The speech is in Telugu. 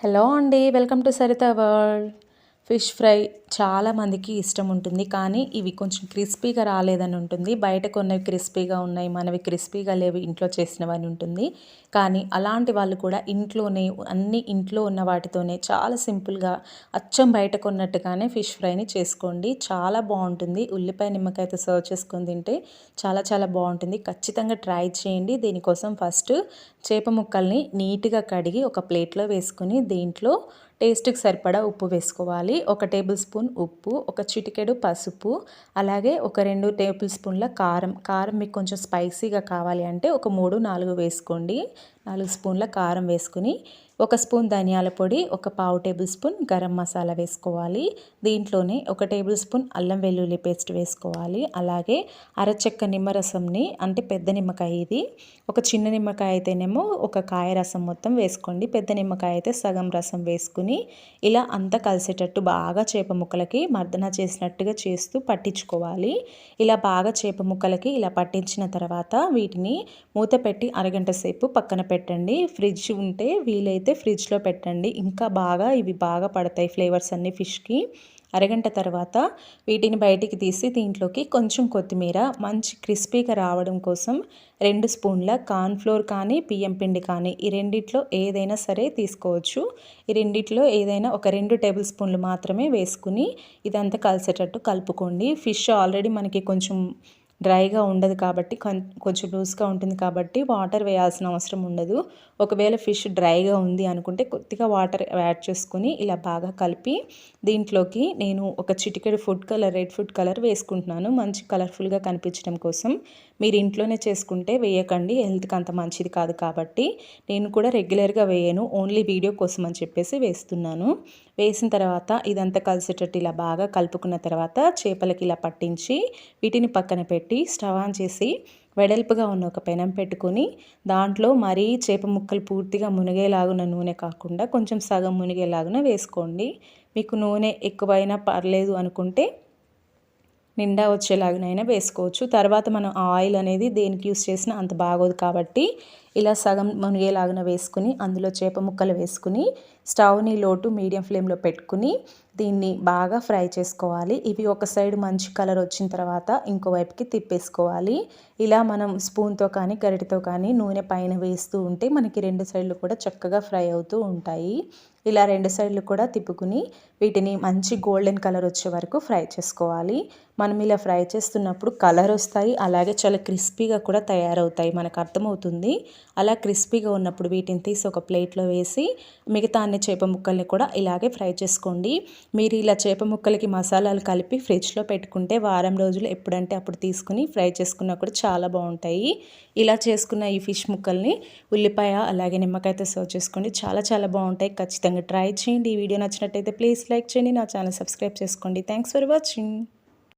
హలో అండి welcome to Sarita world. Fish fry చాలామందికి ఇష్టం ఉంటుంది. కానీ ఇవి కొంచెం క్రిస్పీగా రాలేదని ఉంటుంది. బయట కొన్నవి క్రిస్పీగా ఉన్నాయి మనవి క్రిస్పీగా లేవు ఇంట్లో చేసినవని ఉంటుంది. కానీ అలాంటి వాళ్ళు కూడా ఇంట్లోనే అన్ని ఇంట్లో ఉన్న వాటితోనే చాలా సింపుల్గా అచ్చం బయట కొన్నట్టుగానే ఫిష్ ఫ్రైని చేసుకోండి. చాలా బాగుంటుంది. ఉల్లిపాయ నిమ్మకాయతో సర్వ్ చేసుకొని తింటే చాలా చాలా బాగుంటుంది. ఖచ్చితంగా ట్రై చేయండి. దీనికోసం ఫస్ట్ చేప ముక్కల్ని నీట్గా కడిగి ఒక ప్లేట్లో వేసుకొని దీంట్లో టేస్ట్కి సరిపడా ఉప్పు వేసుకోవాలి. ఒక టేబుల్ స్పూన్ ఉప్పు ఒక చిటికెడు పసుపు అలాగే ఒక రెండు టేబుల్ స్పూన్ల కారం. కారం మీకు కొంచెం స్పైసీగా కావాలి అంటే ఒక మూడు నాలుగు వేసుకోండి. నాలుగు స్పూన్ల కారం వేసుకుని ఒక స్పూన్ ధనియాల పొడి ఒక పావు టేబుల్ స్పూన్ గరం మసాలా వేసుకోవాలి. దీంట్లోనే ఒక టేబుల్ స్పూన్ అల్లం వెల్లుల్లి పేస్ట్ వేసుకోవాలి. అలాగే అరచెక్క నిమ్మరసంని అంటే పెద్ద నిమ్మకాయ ఇది ఒక చిన్న నిమ్మకాయ అయితేనేమో ఒక కాయ రసం మొత్తం వేసుకోండి. పెద్ద నిమ్మకాయ అయితే సగం రసం వేసుకుని ఇలా అంతా కలిసేటట్టు బాగా చేప ముక్కలకి మర్దన చేసినట్టుగా చేస్తూ పట్టించుకోవాలి. ఇలా బాగా చేప ముక్కలకి ఇలా పట్టించిన తర్వాత వీటిని మూత పెట్టి అరగంట సేపు పక్కన పెట్టండి. ఫ్రిడ్జ్ ఉంటే వీలైతే ఫ్రిడ్జ్లో పెట్టండి. ఇంకా బాగా ఇవి బాగా పడతాయి ఫ్లేవర్స్ అన్ని ఫిష్కి. అరగంట తర్వాత వీటిని బయటికి తీసి దీంట్లోకి కొంచెం కొత్తిమీర మంచి క్రిస్పీగా రావడం కోసం రెండు స్పూన్ల కార్న్ఫ్లోర్ కానీ బియ్యం పిండి కానీ ఈ రెండిట్లో ఏదైనా సరే తీసుకోవచ్చు. ఈ రెండిట్లో ఏదైనా ఒక రెండు టేబుల్ స్పూన్లు మాత్రమే వేసుకుని ఇదంతా కలిసేటట్టు కలుపుకోండి. ఫిష్ ఆల్రెడీ మనకి కొంచెం డ్రైగా ఉండదు కాబట్టి కొంచెం లూజ్గా ఉంటుంది కాబట్టి వాటర్ వేయాల్సిన అవసరం ఉండదు. ఒకవేళ ఫిష్ డ్రైగా ఉంది అనుకుంటే కొద్దిగా వాటర్ యాడ్ చేసుకుని ఇలా బాగా కలిపి దీంట్లోకి నేను ఒక చిటికెడు food colour red food colour వేసుకుంటున్నాను. మంచి కలర్ఫుల్గా కనిపించడం కోసం. మీరు ఇంట్లోనే చేసుకుంటే వేయకండి. హెల్త్కి అంత మంచిది కాదు కాబట్టి నేను కూడా రెగ్యులర్గా వేయను. ఓన్లీ వీడియో కోసం అని చెప్పేసి వేస్తున్నాను. వేసిన తర్వాత ఇదంతా కలిసేటట్టు ఇలా బాగా కలుపుకున్న తర్వాత చేపలకి ఇలా పట్టించి వీటిని పక్కన పెట్టి స్టవ్ ఆన్ చేసి వెడల్పుగా ఉన్న ఒక పెనం పెట్టుకొని దాంట్లో మరీ చేప ముక్కలు పూర్తిగా మునిగేలాగున నూనె కాకుండా కొంచెం సగం మునిగేలాగున వేసుకోండి. మీకు నూనె ఎక్కువైనా పర్లేదు అనుకుంటే నిండా వచ్చేలాగానైనా వేసుకోవచ్చు. తర్వాత మనం ఆయిల్ అనేది దేనికి యూస్ చేసినా అంత బాగోదు కాబట్టి ఇలా సగం మునిగేలాగా వేసుకుని అందులో చేప ముక్కలు వేసుకుని స్టవ్ని లోటు మీడియం ఫ్లేమ్లో పెట్టుకుని దీన్ని బాగా ఫ్రై చేసుకోవాలి. ఇవి ఒక సైడ్ మంచి కలర్ వచ్చిన తర్వాత ఇంకో వైపుకి తిప్పేసుకోవాలి. ఇలా మనం స్పూన్తో కానీ గరిటతో కానీ నూనె పైన వేస్తూ ఉంటే మనకి రెండు సైడ్లు కూడా చక్కగా ఫ్రై అవుతూ ఉంటాయి. ఇలా రెండు సైడ్లు కూడా తిప్పుకుని వీటిని మంచి గోల్డెన్ కలర్ వచ్చే వరకు ఫ్రై చేసుకోవాలి. మనం ఇలా ఫ్రై చేస్తున్నప్పుడు కలర్ వస్తాయి అలాగే చాలా క్రిస్పీగా కూడా తయారవుతాయి. మనకు అర్థమవుతుంది. అలా క్రిస్పీగా ఉన్నప్పుడు వీటిని తీసి ఒక ప్లేట్లో వేసి మిగతా అన్ని చేప ముక్కల్ని కూడా ఇలాగే ఫ్రై చేసుకోండి. మీరు ఇలా చేప ముక్కలకి మసాలాలు కలిపి ఫ్రిడ్జ్లో పెట్టుకుంటే వారం రోజులు ఎప్పుడంటే అప్పుడు తీసుకుని ఫ్రై చేసుకున్నా కూడా చాలా బాగుంటాయి. ఇలా చేసుకున్న ఈ ఫిష్ ముక్కల్ని ఉల్లిపాయ అలాగే నిమ్మకాయతో సర్వ్ చేసుకోండి. చాలా చాలా బాగుంటాయి. ఖచ్చితంగా ట్రై చేయండి. ఈ వీడియో నచ్చినట్టయితే ప్లీజ్ లైక్ చేయండి. నా ఛానల్ సబ్స్క్రైబ్ చేసుకోండి. Thanks for watching.